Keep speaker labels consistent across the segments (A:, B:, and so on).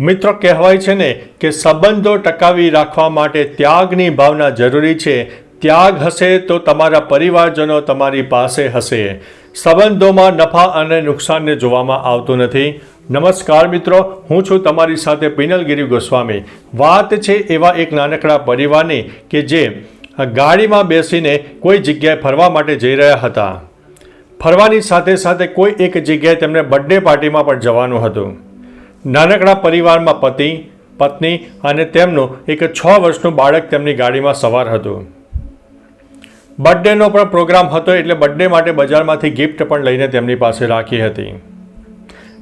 A: મિત્રો, કહેવાય છે ને કે સંબંધો ટકાવી રાખવા માટે ત્યાગની ભાવના જરૂરી છે. ત્યાગ હશે તો તમારા પરિવારજનો તમારી પાસે હશે. સંબંધોમાં નફા અને નુકસાનને જોવામાં આવતું નથી. નમસ્કાર મિત્રો, હું છું તમારી સાથે પિનલગીરી ગોસ્વામી. વાત છે એવા એક નાનકડા પરિવારની કે જે ગાડીમાં બેસીને કોઈ જગ્યાએ ફરવા માટે જઈ રહ્યા હતા. ફરવાની સાથે સાથે કોઈ એક જગ્યાએ તેમને બર્થડે પાર્ટીમાં પણ જવાનું હતું. નાનકડા પરિવારમાં પતિ, પત્ની અને તેમનું એક છ વર્ષનું બાળક તેમની ગાડીમાં સવાર હતું. બર્થડેનો પણ પ્રોગ્રામ હતો એટલે બર્થડે માટે બજારમાંથી ગિફ્ટ પણ લઈને તેમની પાસે રાખી હતી.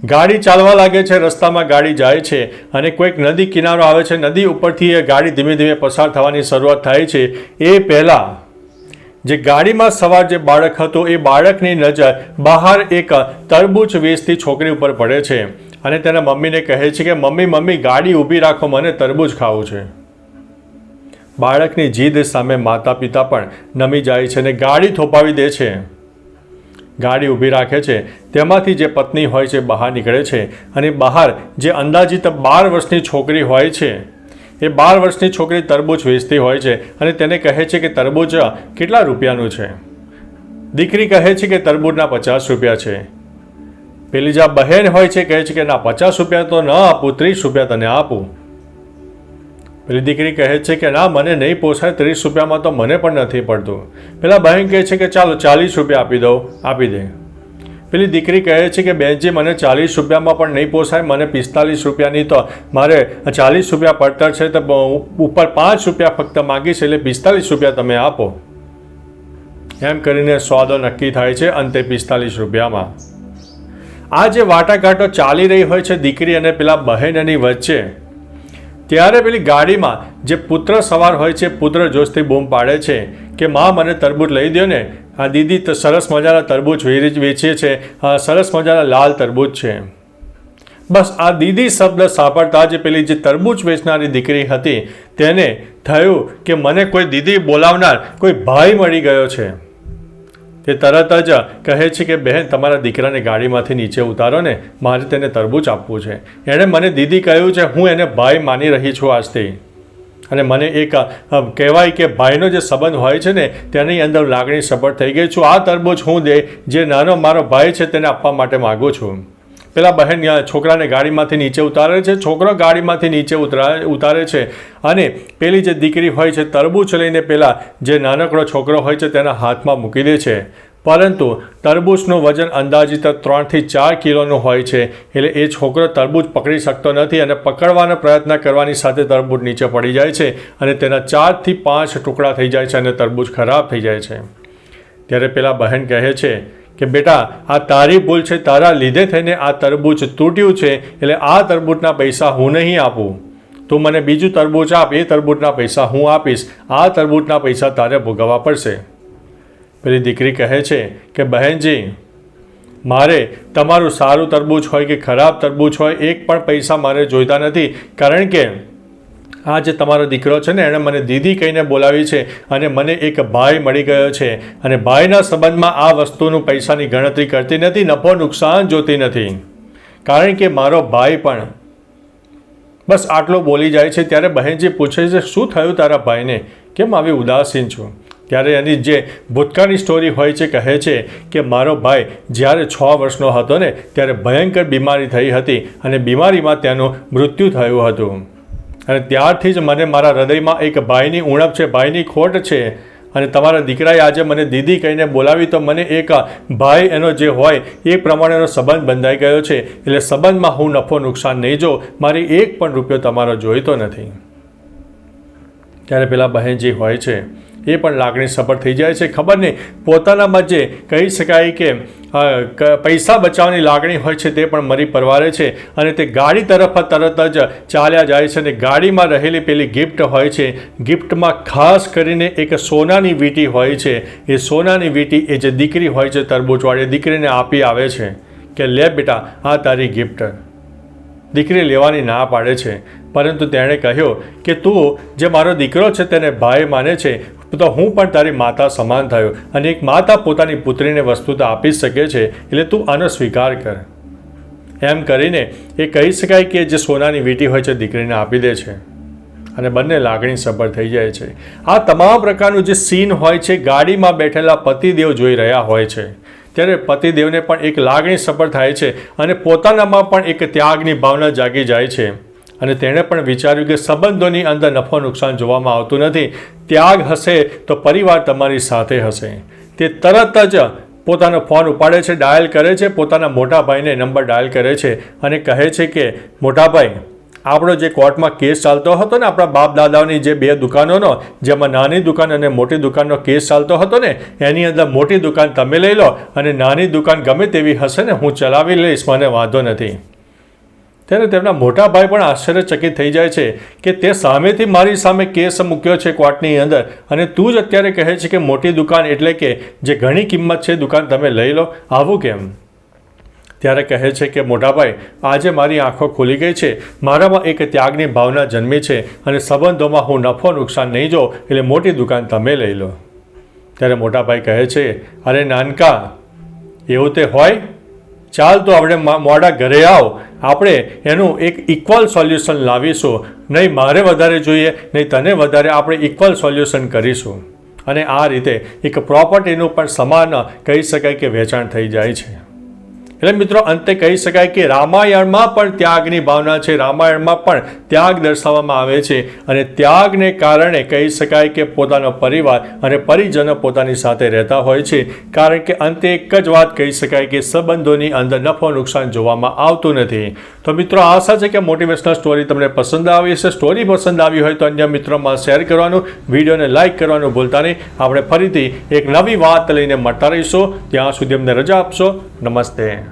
A: ગાડી ચાલવા લાગે છે, રસ્તામાં ગાડી જાય છે અને કોઈક નદી કિનારો આવે છે. નદી ઉપરથી એ ગાડી ધીમે ધીમે પસાર થવાની શરૂઆત થાય છે. એ પહેલાં જે ગાડીમાં સવાર જે બાળક હતો, એ બાળકની નજર બહાર એક તરબૂચ વેચતી છોકરી ઉપર પડે છે. અને તેના મમ્મીને કહે છે કે, મમ્મી મમ્મી, ગાડી ઊભી રાખો, મને તરબૂચ ખાવું છે. બાળકની જીદ સામે માતા પિતા પણ નમી જાય છે અને ગાડી થોપાવી દે છે. ગાડી ઊભી રાખે છે. તેમાંથી જે પત્ની હોય છે, બહાર નીકળે છે અને બહાર જે અંદાજિત બાર વર્ષની છોકરી હોય છે, એ બાર વર્ષની છોકરી તરબૂચ વેચતી હોય છે અને તેને કહે છે કે, તરબૂચ કેટલા રૂપિયાનું છે? દીકરી કહે છે કે, તરબૂચના પચાસ રૂપિયા છે. પેલી જ્યાં બહેન હોય છે, કહે છે કે, ના, પચાસ રૂપિયા તો ન આપું, ત્રીસ રૂપિયા તને આપું. પેલી દીકરી કહે છે કે, ના, મને નહીં પોસાય, ત્રીસ રૂપિયામાં તો મને પણ નથી પડતું. પેલા બહેન કહે છે કે, ચાલો, ચાલીસ રૂપિયા આપી દઉં, આપી દે. પેલી દીકરી કહે છે કે, બેનજી, મને ચાલીસ રૂપિયામાં પણ નહીં પોસાય, મને પિસ્તાલીસ રૂપિયાની તો મારે ચાલીસ રૂપિયા પડતર છે, તો ઉપર પાંચ રૂપિયા ફક્ત માગીશ, એટલે પિસ્તાલીસ રૂપિયા તમે આપો. એમ કરીને સોદો નક્કી થાય છે અંતે પિસ્તાલીસ રૂપિયામાં. આ જે વાટાઘાટો ચાલી રહી હોય છે દીકરી અને પેલા બહેનની વચ્ચે, ત્યારે પેલી ગાડીમાં જે પુત્ર સવાર હોય છે, પુત્ર જોશથી બૂમ પાડે છે કે, મા, મને તરબૂચ લઈ દો ને. આ દીદી, તો સરસ મજાના તરબૂચ વેચીએ છે. આ સરસ મજાના લાલ તરબૂચ છે. બસ આ દીદી શબ્દ સાંભળતા જ પેલી જે તરબૂચ વેચનારી દીકરી હતી, તેને થયું કે, મને કોઈ દીદી બોલાવનાર કોઈ ભાઈ મળી ગયો છે. તે તરત જ કહે છે કે, બહેન, તમારા દીકરાને ગાડીમાંથી નીચે ઉતારો ને મારે તેને તરબૂચ આપવું છે. એણે મને દીદી કહ્યું છે, હું એને ભાઈ માની રહી છું આજથી. અને મને એક કહેવાય કે ભાઈનો જે સંબંધ હોય છે ને, તેની અંદર લાગણી સફળ થઈ ગઈ છું. આ તરબૂચ હું દે, જે નાનો મારો ભાઈ છે તેને આપવા માટે માગું છું. પેલા બહેન છોકરાને ગાડીમાંથી નીચે ઉતારે છે, છોકરો ગાડીમાંથી નીચે ઉતરા, ઉતારે છે અને પેલી જે દીકરી હોય છે, તરબૂચ લઈને પેલા જે નાનકડો છોકરો હોય છે, તેના હાથમાં મૂકી દે છે. પરંતુ તરબૂચનું વજન અંદાજિત ત્રણથી ચાર કિલોનું હોય છે, એટલે એ છોકરો તરબૂચ પકડી શકતો નથી અને પકડવાનો પ્રયત્ન કરવાની સાથે તરબૂચ નીચે પડી જાય છે અને તેના ચારથી પાંચ ટુકડા થઈ જાય છે અને તરબૂચ ખરાબ થઈ જાય છે. ત્યારે પેલા બહેન કહે છે કે બેટા, આ તારી ભૂલ છે, તારા લીધે થઈને આ તરબૂચ તૂટ્યું છે, એટલે આ તરબૂચના પૈસા હું નહીં આપું. તું મને બીજું તરબૂચ આપ, એ તરબૂચના પૈસા હું આપીશ. આ તરબૂચના પૈસા તારે ભોગવવા પડશે. પેલી દીકરી કહે છે કે, બહેનજી, મારે તમારું સારું તરબૂચ હોય કે ખરાબ તરબૂચ હોય, એક પણ પૈસા મારે જોઈતા નથી. કારણ કે આ જે તમારો દીકરો છે ને, એણે મને દીદી કહીને બોલાવી છે અને મને એક ભાઈ મળી ગયો છે. અને ભાઈના સંબંધમાં આ વસ્તુનું પૈસાની ગણતરી કરતી નથી, નફો નુકસાન જોતી નથી. કારણ કે મારો ભાઈ પણ બસ આટલો બોલી જાય છે, ત્યારે બહેનજી પૂછે છે, શું થયું તારા ભાઈને? કેમ આવી ઉદાસીન છું? ત્યારે એની જે ભૂતકાળની સ્ટોરી હોય છે, કહે છે કે મારો ભાઈ જ્યારે છ વર્ષનો હતો ને, ત્યારે ભયંકર બીમારી થઈ હતી અને બીમારીમાં તેનું મૃત્યુ થયું હતું. અને ત્યારથી જ મને મારા હૃદયમાં એક ભાઈની ઉણપ છે, ભાઈની ખોટ છે. અને તમારા દીકરાએ આજે મને દીદી કહીને બોલાવી તો મને એક ભાઈ એનો જે હોય એ પ્રમાણેનો સંબંધ બંધાઈ ગયો છે. એટલે સંબંધમાં હું નફો નુકસાન નહીં જો મારી એક પણ રૂપિયો તમારો જોઈતો નથી. ત્યારે પેલા બહેનજી હોય છે. એ પણ લાગણી સફળ થઈ જાય છે. ખબર નહીં પોતાનામાં જે કહી શકાય કે, પૈસા બચાવવાની લાગણી હોય છે તે પણ મરી પરવારે છે અને તે ગાડી તરફ તરત જ ચાલ્યા જાય છે અને ગાડીમાં રહેલી પેલી ગિફ્ટ હોય છે. ગિફ્ટમાં ખાસ કરીને એક સોનાની વીંટી હોય છે. એ સોનાની વીંટી એ જે દીકરી હોય છે, તરબૂચવાળી દીકરીને આપી આવે છે કે, લે બેટા, આ તારી ગિફ્ટ. દીકરી લેવાની ના પાડે છે. પરંતુ તેણે કહ્યું કે, તું જે મારો દીકરો છે તેને ભાઈ માને છે તો હું પણ તારી માતા સમાન થયો અને એક માતા પોતાની પુત્રીને વસ્તુ તો આપી શકે છે એટલે તું આનો સ્વીકાર કર. એમ કરીને એ કહી શકાય કે જે સોનાની વીંટી હોય છે દીકરીને આપી દે છે. અને બંને લાગણી સફળ થઈ જાય છે. આ તમામ પ્રકારનું જે સીન હોય છે, ગાડીમાં બેઠેલા પતિદેવ જોઈ રહ્યા હોય છે. ત્યારે પતિદેવને પણ એક લાગણી સફળ થાય છે અને પોતાનામાં પણ એક ત્યાગની ભાવના જાગી જાય છે. અને તેણે પણ વિચાર્યું કે સંબંધોની અંદર નફો નુકસાન જોવામાં આવતું નથી. ત્યાગ હશે તો પરિવાર તમારી સાથે હશે. તે તરત જ પોતાનો ફોન ઉપાડે છે, ડાયલ કરે છે, પોતાના મોટા ભાઈને નંબર ડાયલ કરે છે અને કહે છે કે મોટાભાઈ આપણો જે કોર્ટમાં કેસ ચાલતો હતો ને, આપણા બાપ દાદાઓની જે બે દુકાનોનો, જેમાં નાની દુકાન અને મોટી દુકાનનો કેસ ચાલતો હતો ને, એની અંદર મોટી દુકાન તમે લઈ લો અને નાની દુકાન ગમે તેવી હશે ને, હું ચલાવી લઈશ, મને વાંધો નથી. ત્યારે તેમના મોટા ભાઈ પણ આશ્ચર્યચકિત થઈ જાય છે કે તે સામેથી મારી સામે કેસ મૂક્યો છે કોર્ટની અંદર. અને તું જ અત્યારે કહે છે કે મોટી દુકાન એટલે કે જે ઘણી કિંમત છે દુકાન તમે લઈ લો. આવું કેમ? ત્યારે કહે છે કે મોટાભાઈ, આજે મારી આંખો ખુલી ગઈ છે. મારામાં એક ત્યાગની ભાવના જન્મી છે અને સંબંધોમાં હું નફો નુકસાન નહીં જો એટલે મોટી દુકાન તમે લઈ લો. ત્યારે મોટાભાઈ કહે છે, અરે નાનકા, એવું તે હોય? ચાલ તો આપણે મોડા ઘરે આવો. આપણે એનું એક ઇક્વલ સોલ્યુશન લાવીશું. નહીં મારે વધારે જોઈએ, નહીં તને વધારે આપણે ઇક્વલ સોલ્યુશન કરીશું. અને આ રીતે એક પ્રોપર્ટીનું પણ સમાન કહી શકાય કે વેચાણ થઈ જાય છે. એટલે મિત્રો, અંતે કહી શકાય કે રામાયણમાં પણ ત્યાગની ભાવના છે. રામાયણમાં પણ ત્યાગ દર્શાવવામાં આવે છે અને ત્યાગને કારણે કહી શકાય કે પોતાનો પરિવાર અને પરિજનો પોતાની સાથે રહેતા હોય છે. કારણ કે અંતે એક જ વાત કહી શકાય કે સંબંધોની અંદર નફો નુકસાન જોવામાં આવતું નથી. તો મિત્રો, આશા છે કે મોટિવેશનલ સ્ટોરી તમને પસંદ આવી હશે. સ્ટોરી પસંદ આવી હોય તો અન્ય મિત્રોમાં શેર કરવાનું, વિડીયોને લાઇક કરવાનું ભૂલતા નહીં. આપણે ફરીથી એક નવી વાત લઈને મળતા રહીશું. ત્યાં સુધી અમને રજા આપશો. નમસ્તે.